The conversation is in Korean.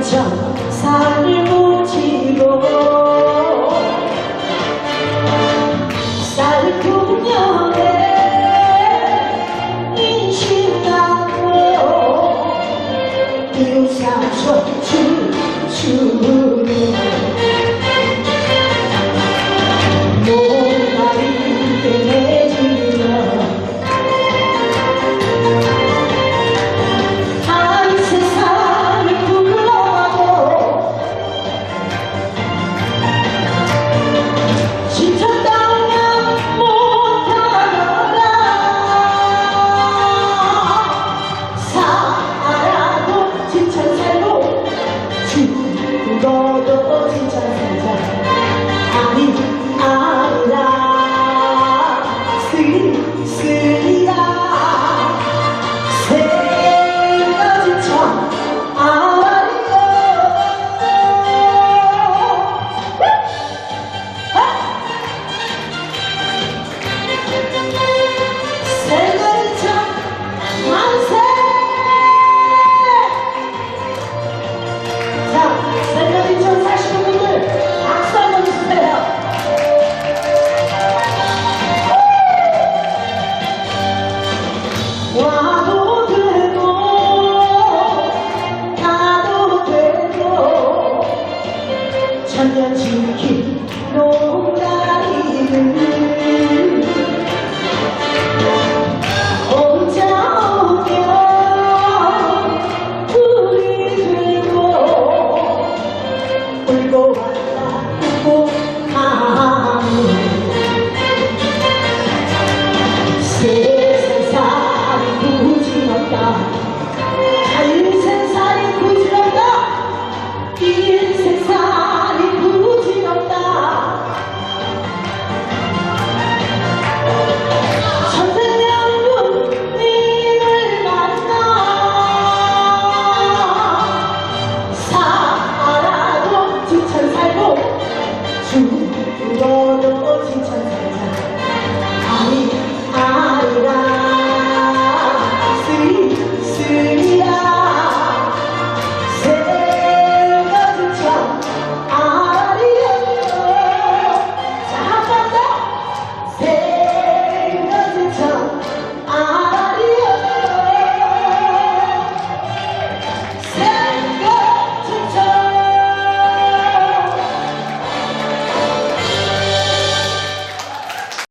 참 살고 지고 살고 년에 인심나고 이웃 삼촌 알려주기 농담이는 고맙다.